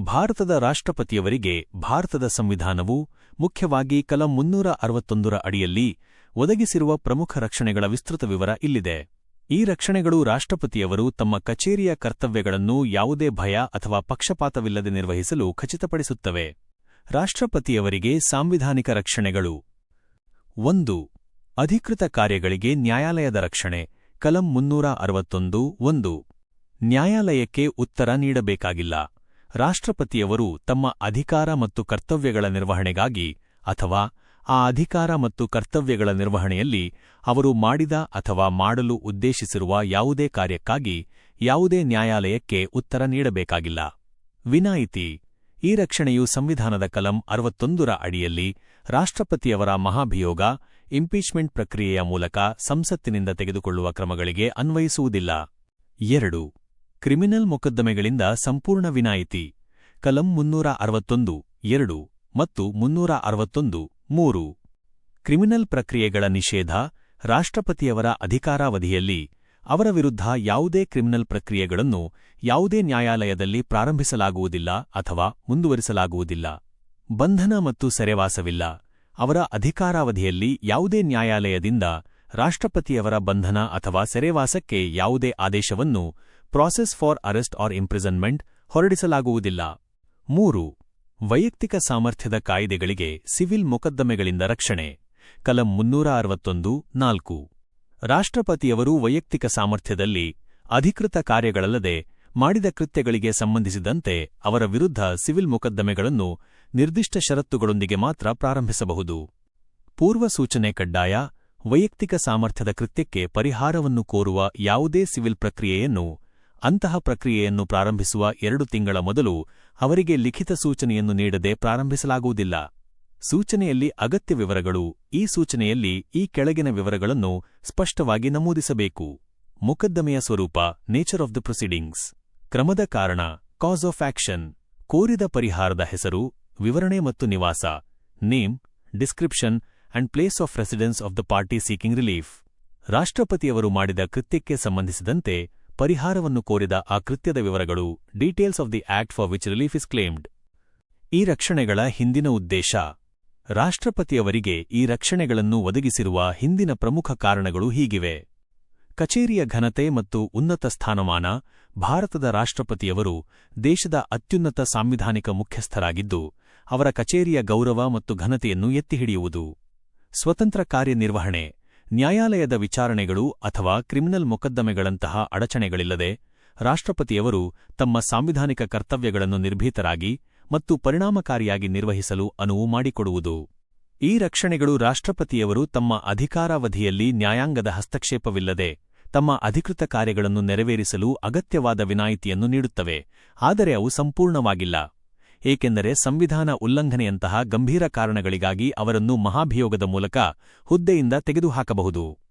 ಭಾರತದ ರಾಷ್ಟ್ರಪತಿಯವರಿಗೆ ಭಾರತದ ಸಂವಿಧಾನವು ಮುಖ್ಯವಾಗಿ ಕಲಂ ಮುನ್ನೂರ ಅರವತ್ತೊಂದರ ಅಡಿಯಲ್ಲಿ ಒದಗಿಸಿರುವ ಪ್ರಮುಖ ರಕ್ಷಣೆಗಳ ವಿಸ್ತೃತ ವಿವರ ಇಲ್ಲಿದೆ. ಈ ರಕ್ಷಣೆಗಳು ರಾಷ್ಟ್ರಪತಿಯವರು ತಮ್ಮ ಕಚೇರಿಯ ಕರ್ತವ್ಯಗಳನ್ನು ಯಾವುದೇ ಭಯ ಅಥವಾ ಪಕ್ಷಪಾತವಿಲ್ಲದೆ ನಿರ್ವಹಿಸಲು ಖಚಿತಪಡಿಸುತ್ತವೆ. ರಾಷ್ಟ್ರಪತಿಯವರಿಗೆ ಸಾಂವಿಧಾನಿಕ ರಕ್ಷಣೆಗಳು. ಒಂದು, ಅಧಿಕೃತ ಕಾರ್ಯಗಳಿಗೆ ನ್ಯಾಯಾಲಯದ ರಕ್ಷಣೆ. ಕಲಂ ಮುನ್ನೂರ ಅರವತ್ತೊಂದು, ಒಂದು, ನ್ಯಾಯಾಲಯಕ್ಕೆ ಉತ್ತರ ನೀಡಬೇಕಾಗಿಲ್ಲ. ರಾಷ್ಟ್ರಪತಿಯವರು ತಮ್ಮ ಅಧಿಕಾರ ಮತ್ತು ಕರ್ತವ್ಯಗಳ ನಿರ್ವಹಣೆಗಾಗಿ ಅಥವಾ ಆ ಅಧಿಕಾರ ಮತ್ತು ಕರ್ತವ್ಯಗಳ ನಿರ್ವಹಣೆಯಲ್ಲಿ ಅವರು ಮಾಡಿದ ಅಥವಾ ಮಾಡಲು ಉದ್ದೇಶಿಸಿರುವ ಯಾವುದೇ ಕಾರ್ಯಕ್ಕಾಗಿ ಯಾವುದೇ ನ್ಯಾಯಾಲಯಕ್ಕೆ ಉತ್ತರ ನೀಡಬೇಕಾಗಿಲ್ಲ. ವಿನಾಯಿತಿ. ಈ ರಕ್ಷಣೆಯು ಸಂವಿಧಾನದ ಕಲಂ ಅರವತ್ತೊಂದರ ಅಡಿಯಲ್ಲಿ ರಾಷ್ಟ್ರಪತಿಯವರ ಮಹಾಭಿಯೋಗ ಇಂಪೀಚ್ಮೆಂಟ್ ಪ್ರಕ್ರಿಯೆಯ ಮೂಲಕ ಸಂಸತ್ತಿನಿಂದ ತೆಗೆದುಕೊಳ್ಳುವ ಕ್ರಮಗಳಿಗೆ ಅನ್ವಯಿಸುವುದಿಲ್ಲ. ಎರಡು. ಕ್ರಿಮಿನಲ್ ಮೊಕದ್ದಮೆಗಳಿಂದ ಸಂಪೂರ್ಣ ವಿನಾಯಿತಿ. ಕಲಂ ಮುನ್ನೂರ ಅರವತ್ತೊಂದು ಎರಡು ಮತ್ತು ಮುನ್ನೂರ ಅರವತ್ತೊಂದು ಮೂರು. ಕ್ರಿಮಿನಲ್ ಪ್ರಕ್ರಿಯೆಗಳ ನಿಷೇಧ, ರಾಷ್ಟ್ರಪತಿಯವರ ಅಧಿಕಾರಾವಧಿಯಲ್ಲಿ ಅವರ ವಿರುದ್ಧ ಯಾವುದೇ ಕ್ರಿಮಿನಲ್ ಪ್ರಕ್ರಿಯೆಗಳನ್ನು ಯಾವುದೇ ನ್ಯಾಯಾಲಯದಲ್ಲಿ ಪ್ರಾರಂಭಿಸಲಾಗುವುದಿಲ್ಲ ಅಥವಾ ಮುಂದುವರಿಸಲಾಗುವುದಿಲ್ಲ. ಬಂಧನ ಮತ್ತು ಸೆರೆವಾಸವಿಲ್ಲ. ಅವರ ಅಧಿಕಾರಾವಧಿಯಲ್ಲಿ ಯಾವುದೇ ನ್ಯಾಯಾಲಯದಿಂದ ರಾಷ್ಟ್ರಪತಿಯವರ ಬಂಧನ ಅಥವಾ ಸೆರೆವಾಸಕ್ಕೆ ಯಾವುದೇ ಆದೇಶವನ್ನು process for arrest or imprisonment ಹೊರಡಿಸಲಾಗುವುದಿಲ್ಲ. ಮೂರು, ವೈಯಕ್ತಿಕ ಸಾಮರ್ಥ್ಯದ ಕಾಯ್ದೆಗಳಿಗೆ ಸಿವಿಲ್ ಮೊಕದ್ದಮೆಗಳಿಂದ ರಕ್ಷಣೆ. ಕಲಂ ಮುನ್ನೂರ ಅರವತ್ತೊಂದು ನಾಲ್ಕು. ರಾಷ್ಟ್ರಪತಿಯವರು ವೈಯಕ್ತಿಕ ಸಾಮರ್ಥ್ಯದಲ್ಲಿ ಅಧಿಕೃತ ಕಾರ್ಯಗಳಲ್ಲದೆ ಮಾಡಿದ ಕೃತ್ಯಗಳಿಗೆ ಸಂಬಂಧಿಸಿದಂತೆ ಅವರ ವಿರುದ್ಧ ಸಿವಿಲ್ ಮೊಕದ್ದಮೆಗಳನ್ನು ನಿರ್ದಿಷ್ಟ ಷರತ್ತುಗಳೊಂದಿಗೆ ಮಾತ್ರ ಪ್ರಾರಂಭಿಸಬಹುದು. ಪೂರ್ವಸೂಚನೆ ಕಡ್ಡಾಯ, ವೈಯಕ್ತಿಕ ಸಾಮರ್ಥ್ಯದ ಕೃತ್ಯಕ್ಕೆ ಪರಿಹಾರವನ್ನು ಕೋರುವ ಯಾವುದೇ ಸಿವಿಲ್ ಪ್ರಕ್ರಿಯೆಯನ್ನು ಅಂತಹ ಪ್ರಕ್ರಿಯೆಯನ್ನು ಪ್ರಾರಂಭಿಸುವ ಎರಡು ತಿಂಗಳ ಮೊದಲು ಅವರಿಗೆ ಲಿಖಿತ ಸೂಚನೆಯನ್ನು ನೀಡದೆ ಪ್ರಾರಂಭಿಸಲಾಗುವುದಿಲ್ಲ. ಸೂಚನೆಯಲ್ಲಿ ಅಗತ್ಯ ವಿವರಗಳು, ಈ ಸೂಚನೆಯಲ್ಲಿ ಈ ಕೆಳಗಿನ ವಿವರಗಳನ್ನು ಸ್ಪಷ್ಟವಾಗಿ ನಮೂದಿಸಬೇಕು. ಮೊಕದ್ದಮೆಯ ಸ್ವರೂಪ, ನೇಚರ್ ಆಫ್ ದ ಪ್ರೊಸೀಡಿಂಗ್ಸ್. ಕ್ರಮದ ಕಾರಣ, ಕಾಸ್ ಆಫ್ ಆಕ್ಷನ್. ಕೋರಿದ ಪರಿಹಾರದ ಹೆಸರು, ವಿವರಣೆ ಮತ್ತು ನಿವಾಸ. Name, description and place of residence of the party seeking relief. ರಾಷ್ಟ್ರಪತಿಯವರು ಮಾಡಿದ ಕೃತ್ಯಕ್ಕೆ ಸಂಬಂಧಿಸಿದಂತೆ ಪರಿಹಾರವನ್ನು ಕೋರಿದ ಆ ಕೃತ್ಯದ ವಿವರಗಳು details of the act for which relief is claimed. ಈ ರಕ್ಷಣೆಗಳ ಹಿಂದಿನ ಉದ್ದೇಶ. ರಾಷ್ಟ್ರಪತಿಯವರಿಗೆ ಈ ರಕ್ಷಣೆಗಳನ್ನು ಒದಗಿಸಿರುವ ಹಿಂದಿನ ಪ್ರಮುಖ ಕಾರಣಗಳು ಹೀಗಿವೆ. ಕಚೇರಿಯ ಘನತೆ ಮತ್ತು ಉನ್ನತ ಸ್ಥಾನಮಾನ, ಭಾರತದ ರಾಷ್ಟ್ರಪತಿಯವರು ದೇಶದ ಅತ್ಯುನ್ನತ ಸಾಂವಿಧಾನಿಕ ಮುಖ್ಯಸ್ಥರಾಗಿದ್ದು, ಅವರ ಕಚೇರಿಯ ಗೌರವ ಮತ್ತು ಘನತೆಯನ್ನು ಎತ್ತಿಹಿಡಿಯುವುದು ಸ್ವತಂತ್ರ ಕಾರ್ಯನಿರ್ವಹಣೆ ನ್ಯಾಯಾಲಯದ ವಿಚಾರಣೆಗಳು ಅಥವಾ ಕ್ರಿಮಿನಲ್ ಮೊಕದ್ದಮೆಗಳಂತಹ ಅಡಚಣೆಗಳಿಲ್ಲದೆ ರಾಷ್ಟ್ರಪತಿಯವರು ತಮ್ಮ ಸಾಂವಿಧಾನಿಕ ಕರ್ತವ್ಯಗಳನ್ನು ನಿರ್ಭೀತರಾಗಿ ಮತ್ತು ಪರಿಣಾಮಕಾರಿಯಾಗಿ ನಿರ್ವಹಿಸಲು ಅನುವು ಮಾಡಿಕೊಡುವುದು. ಈ ರಕ್ಷಣೆಗಳು ರಾಷ್ಟ್ರಪತಿಯವರು ತಮ್ಮ ಅಧಿಕಾರಾವಧಿಯಲ್ಲಿ ನ್ಯಾಯಾಂಗದ ಹಸ್ತಕ್ಷೇಪವಿಲ್ಲದೆ ತಮ್ಮ ಅಧಿಕೃತ ಕಾರ್ಯಗಳನ್ನು ನೆರವೇರಿಸಲು ಅಗತ್ಯವಾದ ವಿನಾಯಿತಿಯನ್ನು ನೀಡುತ್ತವೆ, ಆದರೆ ಅವು ಸಂಪೂರ್ಣವಾಗಿಲ್ಲ. ಏಕೆಂದರೆ ಸಂವಿಧಾನ ಉಲ್ಲಂಘನೆಯಂತಹ ಗಂಭೀರ ಕಾರಣಗಳಿಗಾಗಿ ಅವರನ್ನು ಮಹಾಭಿಯೋಗದ ಮೂಲಕ ಹುದ್ದೆಯಿಂದ ತೆಗೆದುಹಾಕಬಹುದು.